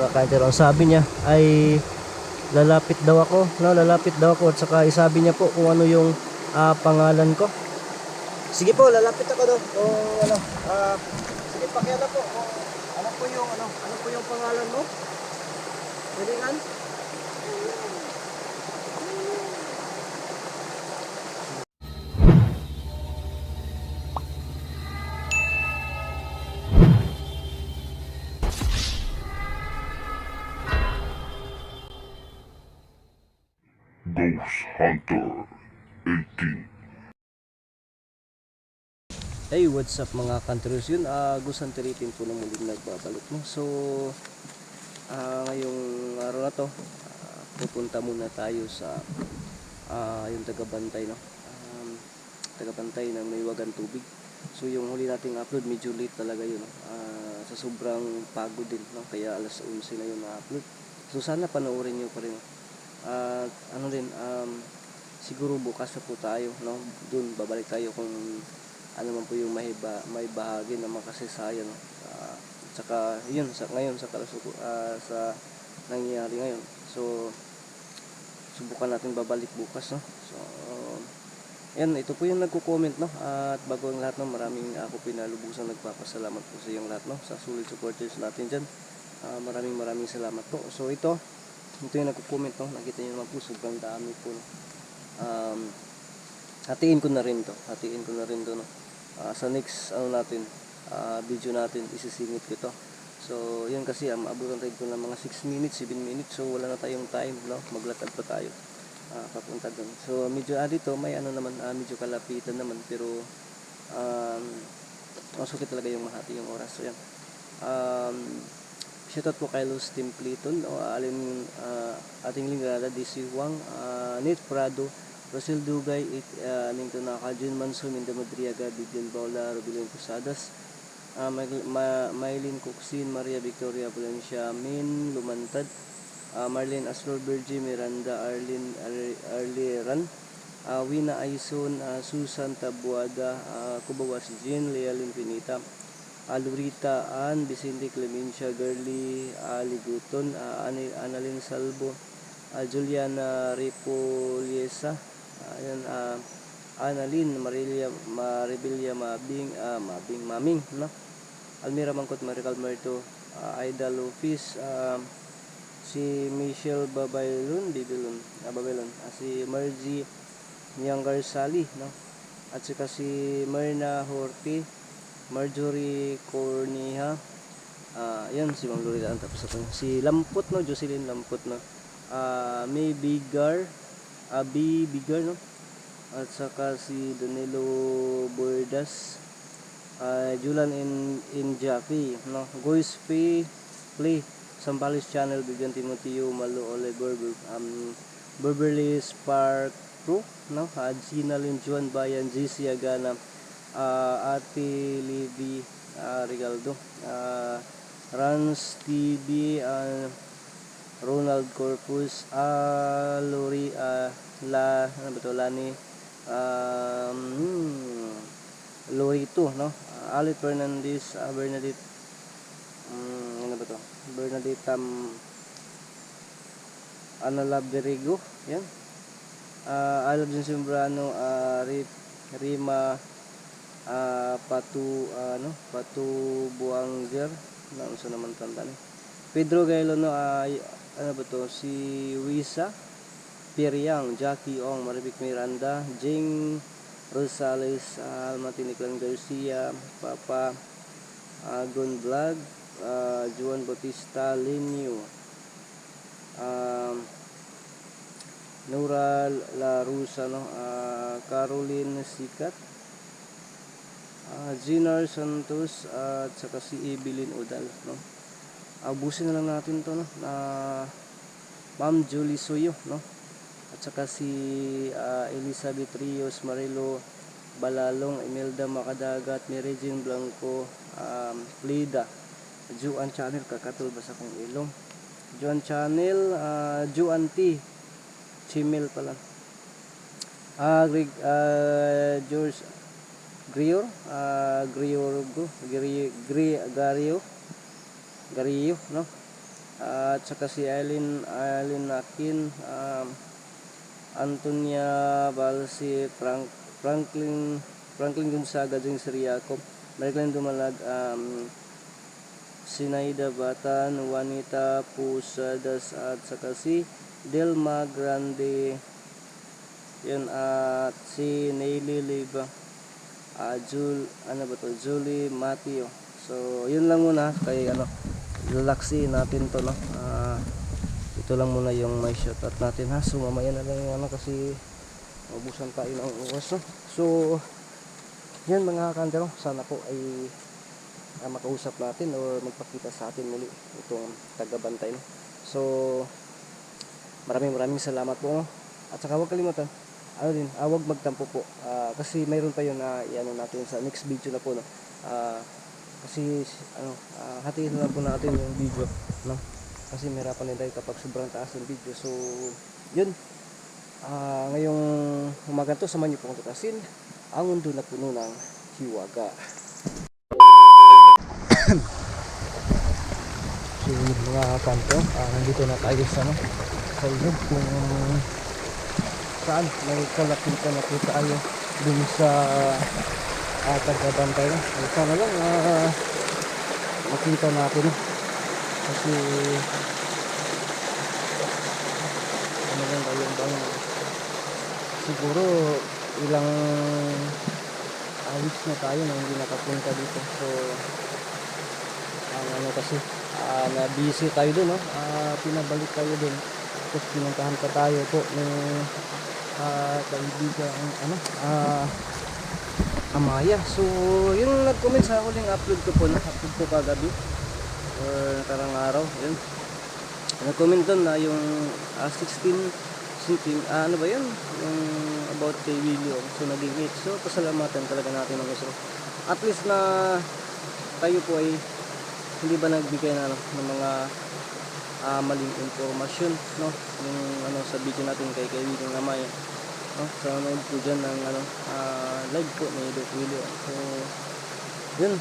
mga kanter. Ang sabi niya ay lalapit daw ako, no? Lalapit daw ako at saka isabi niya po kung ano yung ah, pangalan ko. Sige po, lalapit ako daw. Kung ano, ah, sige pakiala po. Kung ano po yung ano, ano po yung pangalan mo? Pwede nga? Ghost Hunter 18. Hey, what's up mga countries yun? Uh, Gusan Tiritin po na muling nagbabalik no. So, ah, ngayong araw na to, ah, pupunta muna tayo sa ah, yung tagabantay no. Um, tagabantay ng may wagang tubig. So, yung huli nating upload, medyo late talaga yun. No? Ah, sa sobrang pagod din, no? kaya alas 11 na yun na-upload. So, sana panoorin nyo pa rin. no? At ano din, um, siguro bukas na po tayo, no? Doon babalik tayo kung ano man po yung may, ba, may bahagi na makasaysayan. No? Uh, tsaka yun, sa, ngayon sa ah, sa nangyayari ngayon. So, subukan natin babalik bukas. No? So, yan, ito po yung nagko-comment. No? At bago ang lahat, no, maraming ako pinalubusan nagpapasalamat po sa iyong lahat. No? Sa sulit supporters natin dyan. Ah, maraming maraming salamat po. So, ito, ito yung nagko-comment. No? Nakita nyo naman po, sobrang dami po. No? Um, hatiin ko na rin to. Hatiin ko na rin to. No? Ah, sa next ano natin, ah, video natin, isisingit ko to. So, yun kasi, um, abutan tayo ko ng mga 6 minutes, 7 minutes. So, wala na tayong time, no? Maglatag pa tayo. ah, papunta doon. So, medyo ah, dito, may ano naman, ah, medyo kalapitan naman. Pero, um, masukit talaga yung mahati yung oras. So, yan. Um, shoutout po kay Luz Templeton, o alim, ah, ating lingada, DC Wang, ah, Nate Prado, Rosel Dugay, it, uh, Ningto Nakajun Manso, Minda Madriaga, Bidian Baula, Rubilin Posadas, uh, Maylin Coxin, Maria Victoria Valencia, Min Lumantad, uh, Marlene Aslor Bergi, Miranda Arlene Ar- Arliran, uh, Wina Aison, uh, Susan Tabuada, uh, Kubawas Jean, Lea Limpinita, Alurita Ann, Vicente Clemencia, Girly, uh, Liguton, uh, Ani- Annalyn Salvo, uh, Juliana Ripoliesa, ayan, uh, Annalyn, Marilia, Maribilia Mabing, ah, Mabing, Maming, no? Almira Mangkot, Marical Merto, uh, Aida Lufis, ah, si Michelle Babaylon, Bibilon, ah, Babaylon, ah, si Margie Nyanggar Sali, no? At saka si Myrna Horti, Marjorie Corneja, ah, yan si Mang Lorita, tapos ako, si Lampot, no? Jocelyn Lampot, no? Ah, May Bigar, Abi Bigar, no? At saka si Danilo Bordas, uh, Julan in in Jackie, no? Goys P Play, Sampalis Channel, Bigyan Timoteo, Malo Oliver, um, Beverly Spark Pro, no? Uh, Gina Lim Juan Bayan, GC Agana, uh, Ate Libby uh, Regaldo, uh, Rans TV, uh, Ronald Corpus, ah, Lori, ah, La, ano ba to, Lani, um, hmm, Lorito, no? Uh, Alit Fernandez, ah, Bernadette, um, ano ba to? Bernadette, um, Analab Derigo, yan. Uh, Alab Simbrano, Rip, Rima, ah, Patu, ano, Patu Buangger, na unsa naman tanda ni. Pedro Gailo no ay ano ba to si Wisa Piriang, Jackie Ong, Maribik Miranda, Jing Rosales, uh, Matiniklan Garcia, Papa Agon Vlog, uh, Juan Bautista Linyo, um, Nura La Rusa, no? uh, Caroline Sikat, uh, Zinar Santos, at saka si Evelyn Udal, no? abusin na lang natin to no? Na Ma'am Julie Suyo no? At saka si ah, Elizabeth Rios Marilo Balalong Imelda Makadagat Regine Blanco um, Lida. Juan Channel kakatul ba sa kong ilong? Juan Channel uh, Juan T. Chimel pala. Ah Greg ah, George Grior ah Griorgo Gri Gri Gario Gario, no? at saka si Eileen, Eileen Akin, um, Antonia Balsi, Frank, Franklin, Franklin Gonzaga, James Riaco, Mariclin Dumalag, um, Sinaida Batan, Juanita Pusadas at saka si Delma Grande yun at si Neily Liba ah Jul ano ba to? Julie Matio so yun lang muna kay ano relaxi natin to no? Ah, ito lang muna yung may shoutout natin ha? So mamaya na lang yung ano kasi mabusan tayo ng oras no? So yan mga kandero sana po ay ah, makausap natin or magpakita sa atin muli itong tagabantay no? So maraming maraming salamat po no? at saka huwag kalimutan ano din ah, huwag magtampo po. Ah, kasi mayroon pa yun na iano natin sa next video na po no? Ah, kasi ano ah, hatiin na po natin yung video no? Kasi mahirapan din tayo kapag sobrang taas ng video. So yun. Ah, ngayong umaga to samahan niyo po akong tutasin ang mundo na puno ng hiwaga. So mga kanto, ah, nandito na tayo sa ano, sa ilog kung saan? May kalapita na po tayo dun sa uh, tagabantay na. Ay, sana lang ah, makita natin. No? kasi ano lang ba yung bang siguro ilang ah, weeks na tayo na hindi nakapunta dito. So ang ano kasi ah, na busy tayo dun no? Ah, pinabalik tayo dun tapos pinuntahan pa tayo po ng uh, kaibigan ano ah Amaya. So yung nag-comment sa huling upload ko po na-upload ko kagabi or karang araw yun. Nag-comment doon na yung ah, 16 something ah, ano ba yun? Yung about kay William. So naging 8 so pasalamatan talaga natin ng gusto at least na tayo po ay hindi ba nagbigay na ano, ng mga ah, maling impormasyon no? Yung ano sa video natin kay kay William Amaya no? Sa nanonood po dyan ng ano ah, live po ni Doc William. So yun.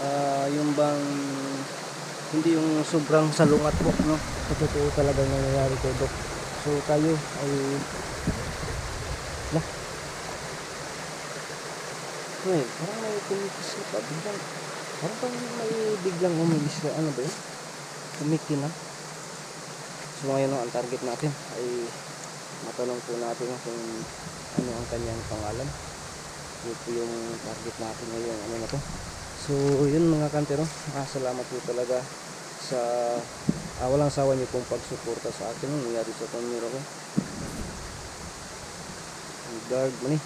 Ah, yung bang hindi yung sobrang salungat po no? Sa totoo talaga nangyayari kay Doc. So tayo ay lah Wait, parang may kumikis na pa biglang parang bang may biglang umilis na ano ba yun kumiki na so ngayon ang target natin ay matanong po natin kung ano ang kanyang pangalan yun po yung target natin ngayon ano na to So, yun mga kantero, nakasalamat po talaga sa ah, walang sawa niyo pong pagsuporta sa akin nangyari sa pamilya ko. Guard eh.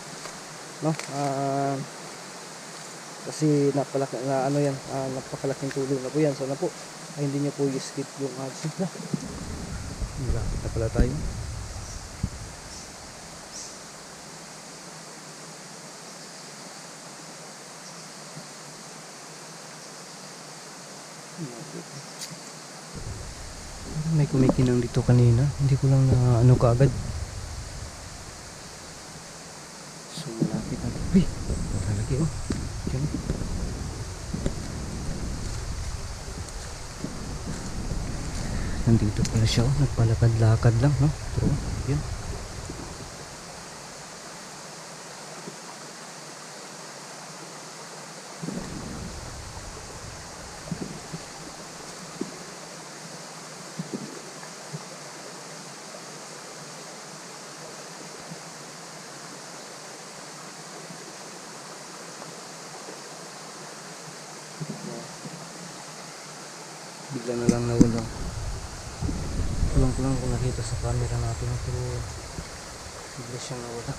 No? Ah, kasi napalaki na ano yan, ah, napakalaking tulong na po yan. Sana po ay hindi niyo po i-skip yung ads na. Malapit na pala tayo. May kumikinang dito kanina. Hindi ko lang na ano kaagad. So malapit na. Uy! Malalaki oh. Diyan. Nandito pala siya oh. Nagpalakad-lakad lang no. Pero yun. bigla na lang nawala kung nakita sa camera natin no, pero bigla siyang nawala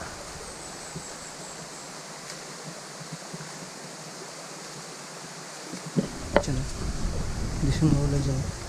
dyan ah. hindi siya nawala dyan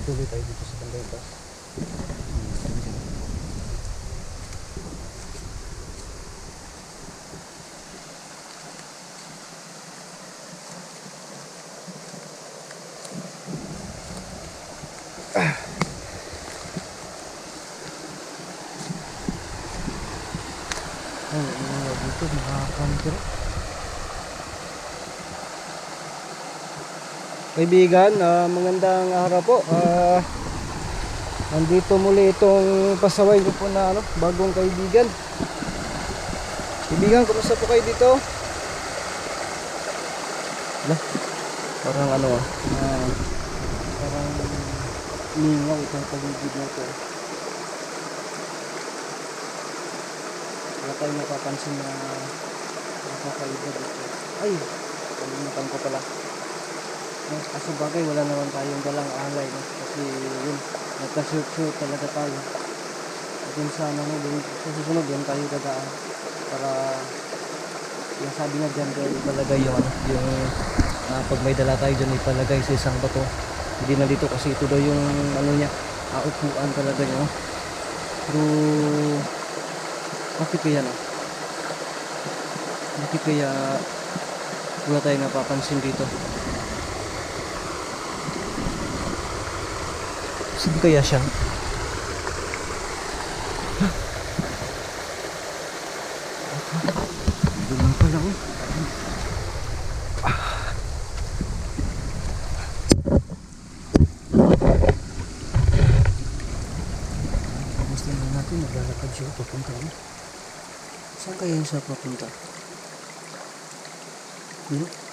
Patuloy tayo dito sa taas. Ay, ano nga dito, mga counter. Kaibigan, ah, magandang araw po. Ah, nandito muli itong pasaway ko po na ano, bagong kaibigan. Kaibigan, kumusta po kayo dito? Ala, parang ano ah, parang lingaw itong paligid na ito. Wala tayong napapansin na nakakaiba dito. Ay, kalimutan ko pala. No, kaso bagay wala naman tayong dalang alay no? kasi yun nagka-shoot-shoot talaga tayo. At yun sana no, dun, sa susunod yun tayo dadaan para yung sabi nga dyan dyan ipalagay yung yung ah, pag may dala tayo dyan ipalagay sa isang bato. Hindi na dito kasi ito daw yung ano niya ah, upuan talaga niya pero bakit kaya no? Bakit kaya wala tayong napapansin dito Saan kaya siya? Doon lang. Gusto na natin maglalakad siya papunta. ano? Saan kaya siya papunta? Hmm?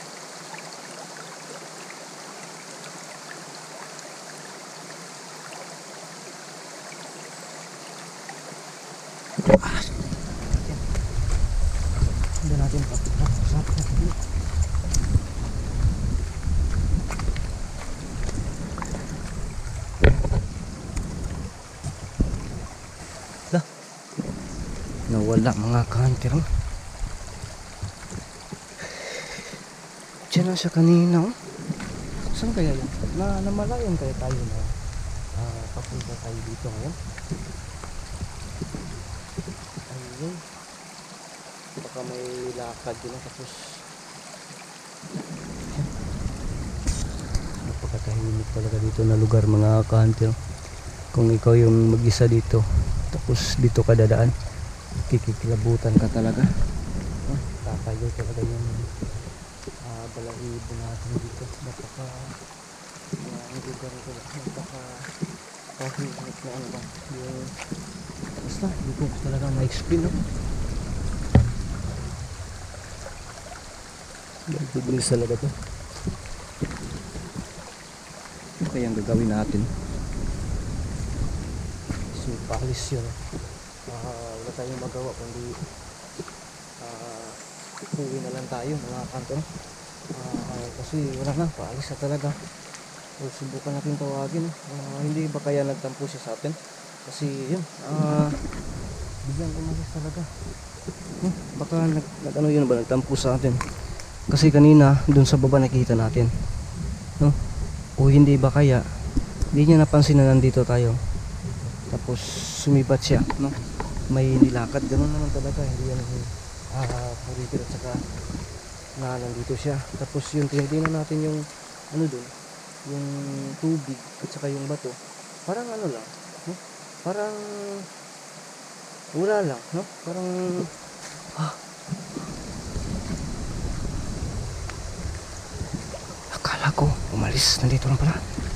Hindi natin papunta. Saan natin? Lah. Nawala mga kanter. oh. Diyan na siya kanina. Oh. Saan kaya yan? Na, namalayan kaya tayo na ah, papunta tayo dito ngayon? Ayun. Baka may lakad yun ah, tapos napakatahimik talaga dito na lugar mga kanter. Kung ikaw yung mag-isa dito tapos dito ka dadaan kikikilabutan ka talaga. Ah, tatayo talaga yung uh, balahibo natin dito. Napaka uh, ang lugar ito. Napaka kahimik na ano ba? Yung basta hindi ko talaga ma-explain no? Bibilis talaga to. Ano kaya ang gagawin natin? So paalis yun Ah, wala tayong magawa kundi uh, uwi na lang tayo mga kanto. Ah, ah, kasi wala na paalis na talaga. So, subukan natin tawagin. Ah, hindi ba kaya nagtampo siya sa atin? Kasi yun ah biglang umalis talaga. Hmm, baka nag, nag ano yun ba nagtampo sa atin. Kasi kanina dun sa baba nakikita natin. No? o hindi ba kaya? Hindi niya napansin na nandito tayo. Tapos sumibat siya no may nilakad. Ganun naman talaga hindi yan ah puritir at saka na nandito siya. Tapos yung tinitingnan natin yung ano dun yung tubig at saka yung bato. Parang ano lang no? parang wala lang no? Parang ah, akala ko umalis. Nandito lang pala Kaibigan. Kaibigan. Kanto. Hindi ko na siya. Lapitan pa natin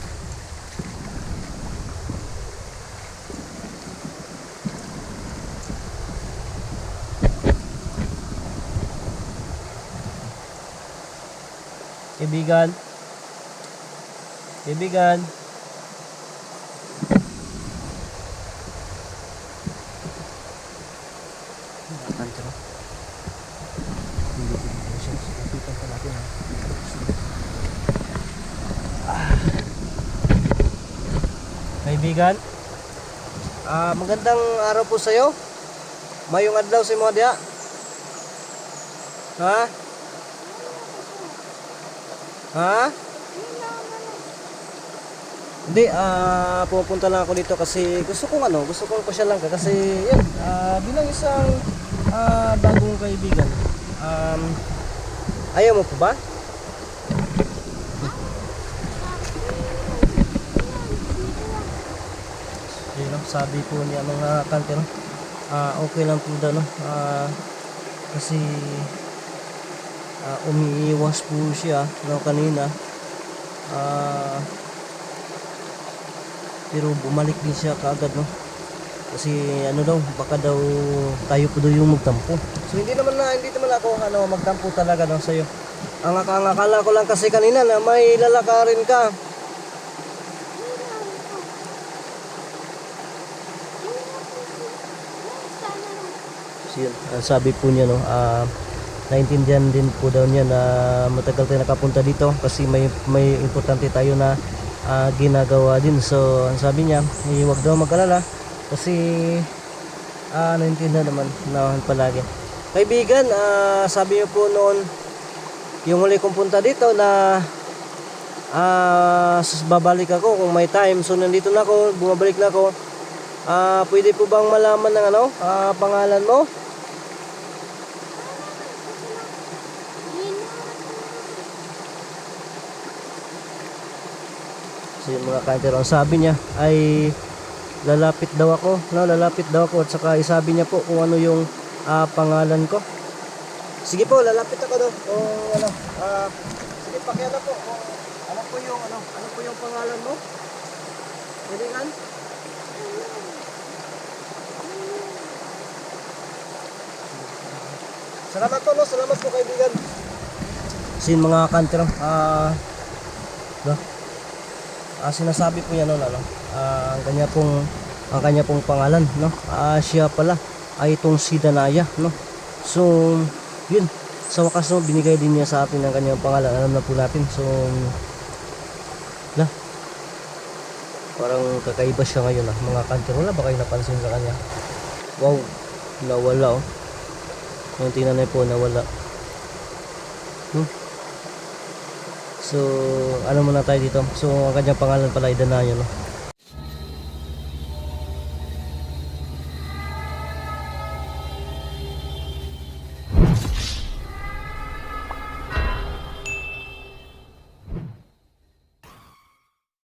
ha. Ah. Kaibigan. Ah, magandang araw po sa'yo. Mayong adlaw si mo diya. Ha? Ha? Hindi, ah pupunta lang ako dito kasi gusto kong ano, gusto kong pasyalan ka kasi yan, ah bilang isang ah bagong kaibigan. Um, ayaw mo pa ba? Yun, no? sabi po niya mga kanter, ah okay lang po daw, no? Ah, kasi ah, umiiwas po siya no, kanina. Ah, pero bumalik din siya kaagad no. Kasi ano daw, baka daw tayo po daw yung magtampo. So hindi naman na hindi naman ako ano magtampo talaga no sa iyo. Ang akala akala ko lang kasi kanina na may lalakarin ka. Yun, ang sabi po niya no, ah naintindihan din po daw niya na matagal tayo nakapunta dito kasi may may importante tayo na ah, ginagawa din. So ang sabi niya, eh, wag daw mag-alala kasi ah naintindihan naman na palagi. Kaibigan, ah, sabi niyo po noon yung huli kong punta dito na sus- babalik ako kung may time. So nandito na ako, bumabalik na ako. Ah, pwede po bang malaman ng ano, ah, pangalan mo? So yung mga kanter, ang sabi niya ay lalapit daw ako, no, lalapit daw ako at saka isabi niya po kung ano yung ah, pangalan ko. Sige po, lalapit ako daw. Kung ano, ah, sige pakiala po kung ano po yung ano, ano po yung pangalan mo? Kan? Salamat po, no? Salamat po kaibigan. Sin mga kanter, ah, no? Ah, sinasabi po niya noon ano, ah, ang kanya pong ang kanya pong pangalan, no? Ah, siya pala ay itong si Danaya, no? So, yun. Sa wakas no, binigay din niya sa atin ang kanyang pangalan. Alam na po natin. So, na. Parang kakaiba siya ngayon ah. Mga kanter, wala ba kayo napansin sa kanya? Wow, nawala oh. Yung tingnan niyo po, nawala. Hmm. So, ano muna tayo dito. So, ang kanyang pangalan pala ay Danayo, no?